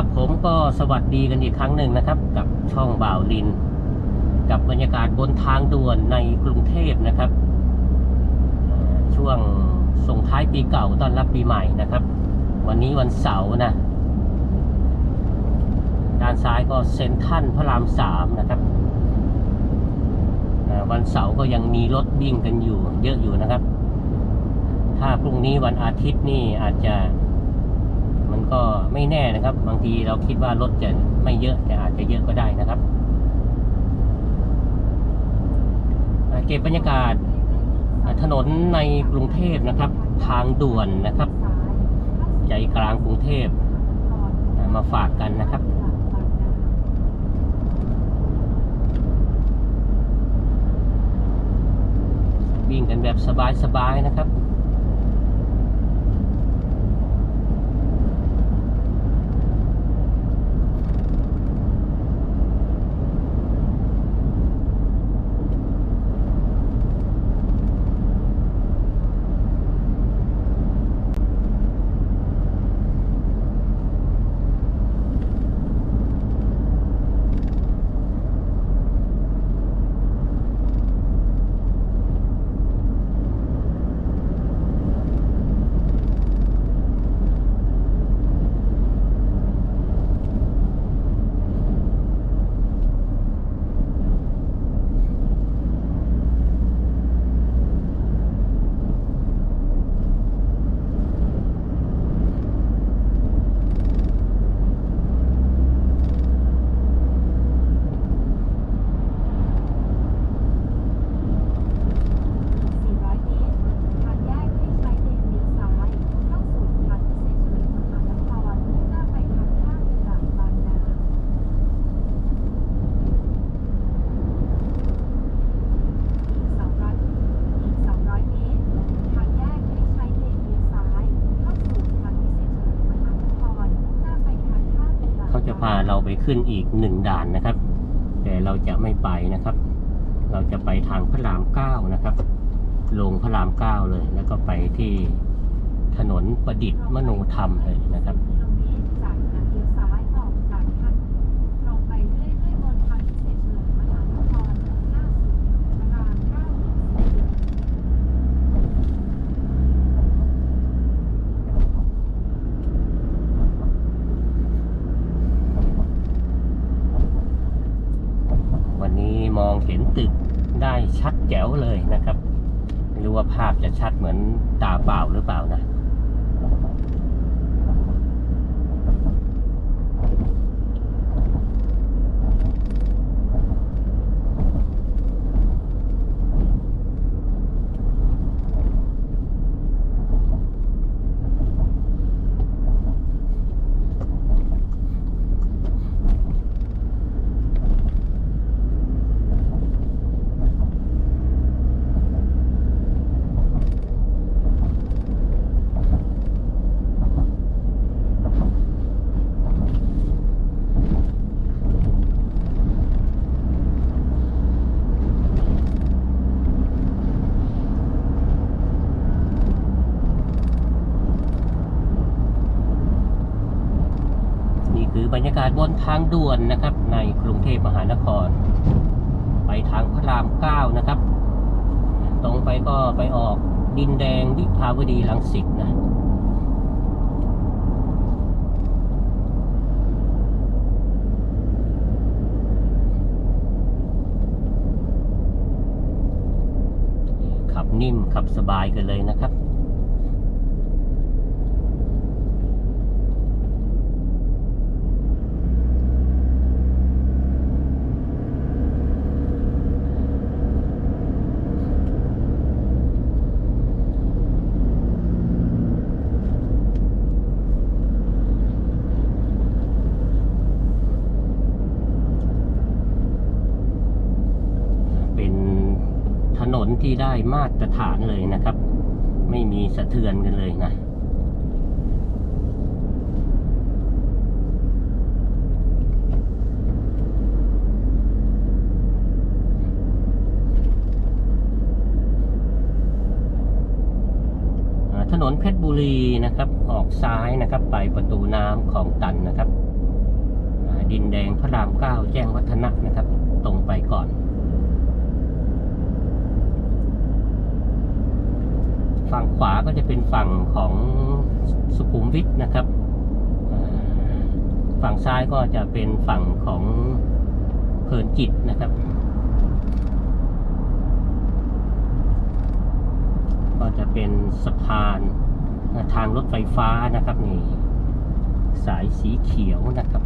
ครับผมก็สวัสดีกันอีกครั้งหนึ่งนะครับ กับช่องบ่าวลิน กับบรรยากาศบนทางด่วนในกรุงเทพนะครับ ช่วงส่งท้ายปีเก่าต้อนรับปีใหม่นะครับ วันนี้วันเสาร์นะ ด้านซ้ายก็เซ็นทรัลพระรามสามนะครับวันเสาร์ก็ยังมีรถวิ่งกันอยู่ เยอะอยู่นะครับ ถ้าพรุ่งนี้วันอาทิตย์นี่อาจจะ ก็ไม่แน่นะครับ บางทีเราคิดว่ารถจะไม่เยอะแต่อาจจะเยอะก็ได้นะครับเก็บบรรยากาศถนนในกรุงเทพนะครับ ทางด่วนนะครับใจกลางกรุงเทพมาฝากกันนะครับวิ่งกันแบบสบายๆนะครับ 400 เมตร ทางแยกให้ใช้เลนเลี้ยวซ้าย เข้าสู่ทางพิเศษเฉลิมมหานครมุ่งหน้าไปทางท่าเรือบางนา อีก 200 อีก 200 เมตร ทางแยกให้ใช้เลนเลี้ยวซ้าย เข้าสู่ทางพิเศษเฉลิมมหานครมุ่งหน้าไปทางท่าเรือ เขาจะพาเรา ไปขึ้นอีกหนึ่งด่านนะครับ แต่เราจะไม่ไปนะครับ เราจะไปทางพระรามเก้านะครับ ลงพระรามเก้าเลย แล้วก็ไปที่ถนนประดิษฐ์มโนธรรมเลยนะครับ กิโลเมตรจากนั้นเลี้ยวซ้ายออกจากทางตรงไปเรื่อยๆบนทางพิเศษเฉลิมมหานครมุ่งหน้าสู่พระรามเก้าอีกสี่กิโลเมตร วันนี้มองเห็นตึกได้ชัด แจ๋วเลยนะครับไม่รู้ว่าภาพจะชัดเหมือนตาเปล่าหรือเปล่านะ นี่คื อบรรยากาศบนทางด่วนนะครับ ในกรุงเทพมหานคร ไปทางพระรามเก้านะครับ ตรงไปก็ไปออกดินแดงวิภาวดีรังสิตนะขับนิ่มขับสบายกันเลยนะครับ เป็นถนน ที่ได้มาตรฐานเลยนะครับ ไม่มีสะเทือนกันเลยนะถนนเพชรบุรีนะครับ ออกซ้ายนะครับ ไปประตูน้ำของตันนะครับ ดินแดงพระรามเก้าแจ้งวัฒนะนะครับ ตรงไป ก็จะเป็นฝั่งของสุขุมวิทนะครับ ฝั่งซ้ายก็จะเป็นฝั่งของเพลินจิตนะครับ ก็จะเป็นสะพานทางรถไฟฟ้านะครับนี่สายสีเขียวนะครับ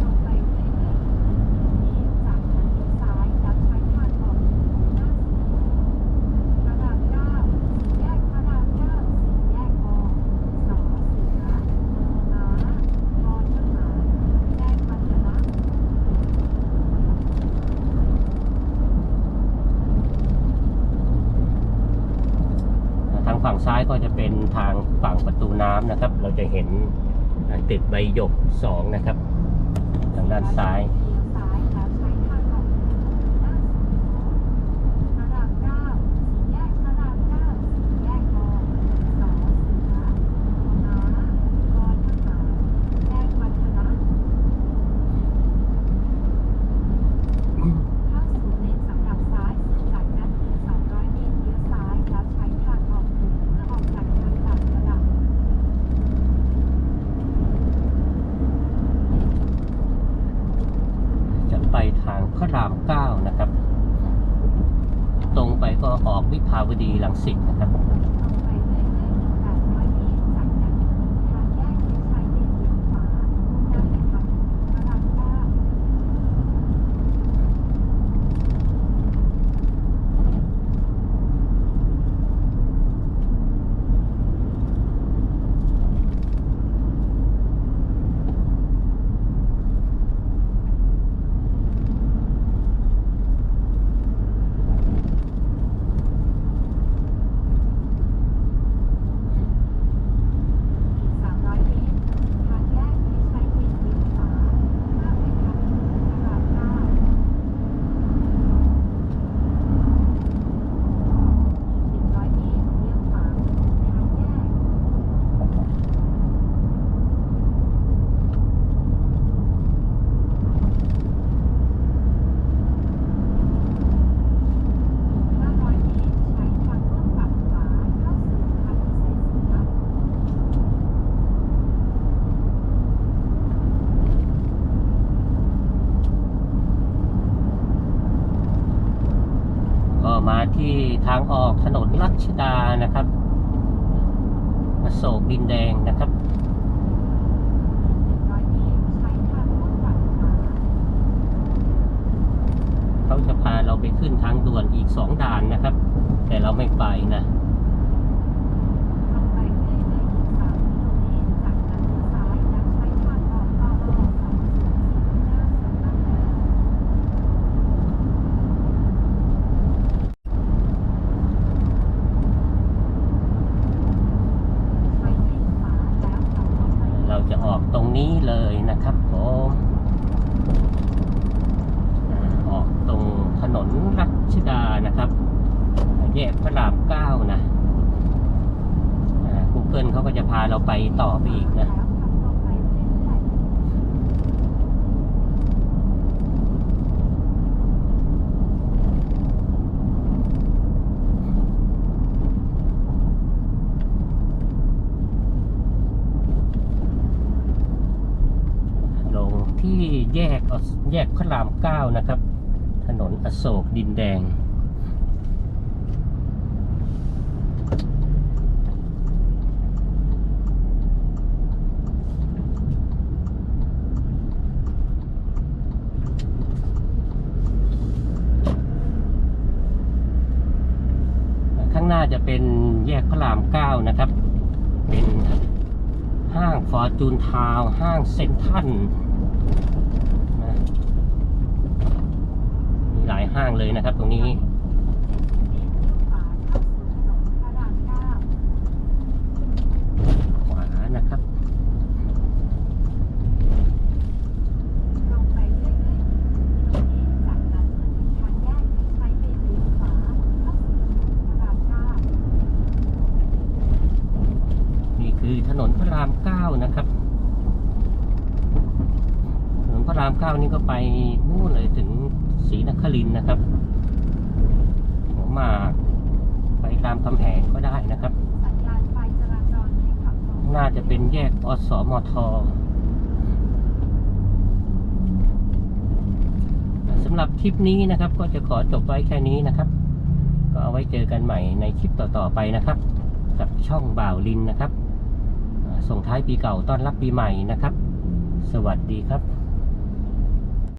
ตรงไปเรื่อยๆจากนั้นเลี้ยวซ้ายแล้วใช้ทางออกหน้าสีพระรามเก้าสี่แยกพระรามเก้าสี่แยกอสอเสือม้ารอทหารแจ้งวัฒนะ ทางฝั่งซ้ายก็จะเป็น ทางฝั่งประตูน้ำนะครับ เราจะเห็นติดใบหยกสองนะครับ ทางด้านซ้ายเลี้ยวซ้ายแล้วใช้ทางออกหน้าสีพระรามเก้าสี่แยกพระรามเก้าสี่แยกอสอเสือม้ารอทหารแจ้งวัฒนะ เข้าสู่เลนสำหรับซ้ายสุดจากนั้นอีก200 เมตรเลี้ยวซ้ายแล้วใช้ทางออกหนึ่งเพื่อออกจากทางต่างระดับ จะไปทางพระรามเก้านะครับ ตรงไปก็ออกวิภาวดีรังสิตนะครับ ตรงไปเรื่อยๆอีก800 เมตร จากนั้นทางแยกเลี้ยวซ้ายเลนเลี้ยวขวามุ่งหน้าไปทางพระรามเก้า อีก300 เมตร ทางแยกที่ใช้เลนเลี้ยวขวาเพื่อไปทางพระรามเก้าอีก100 เมตร เลี้ยวขวาทางแยก 500 เมตร ใช้ทางร่วมฝั่งขวาเข้าสู่ทางพิเศษสุรัตน์ ก็มา ที่ทางออกถนนรัชดานะครับอโศกดินแดงนะครับเขาจะพาเราไปขึ้นทางด่วนอีกสองด่านนะครับ แต่เราไม่ไปนะ ตรงไปเรื่อยๆอีก3กิโลเมตร จากนั้นเลี้ยวซ้ายแล้วใช้ทางออกออ204หน้าสำนักงานใช้เลนขวาแล้วขับตรงไป เรา จะออกตรงนี้เลยนะครับผมออกตรงถนนรัชดานะครับ แยกพระรามเก้านะกูเกิลเขาก็จะพาเราไปต่อไปอีกนะ แล้วขับตรงไปเรื่อยๆ ลงที่ แยกอแยกพระรามเก้านะครับ ถนนอโศกดินแดง ข้างหน้าจะเป็นแยกพระรามเก้านะครับ เป็นห้างฟอร์จูนทาวห้างเซ็นทัลน ห้างเลยนะครับ ตรงนี้ขวานะครับนี่คือถนนพระรามเก้านะครับถนนพระรามเก้านี่ก็ไปนู่นเลยถึง ศรีนครินทร์นะครับหัวหมากไปรามคำแหงก็ได้นะครับ สัญญาณไฟจราจรให้ขับตรงน่าจะเป็นแยกอสมทสำหรับคลิปนี้นะครับ ก็จะขอจบไว้แค่นี้นะครับ ก็เอาไว้เจอกันใหม่ในคลิปต่อๆไปนะครับ กับช่องบ่าวลินนะครับอ่าส่งท้ายปีเก่าต้อนรับปีใหม่นะครับ สวัสดีครับ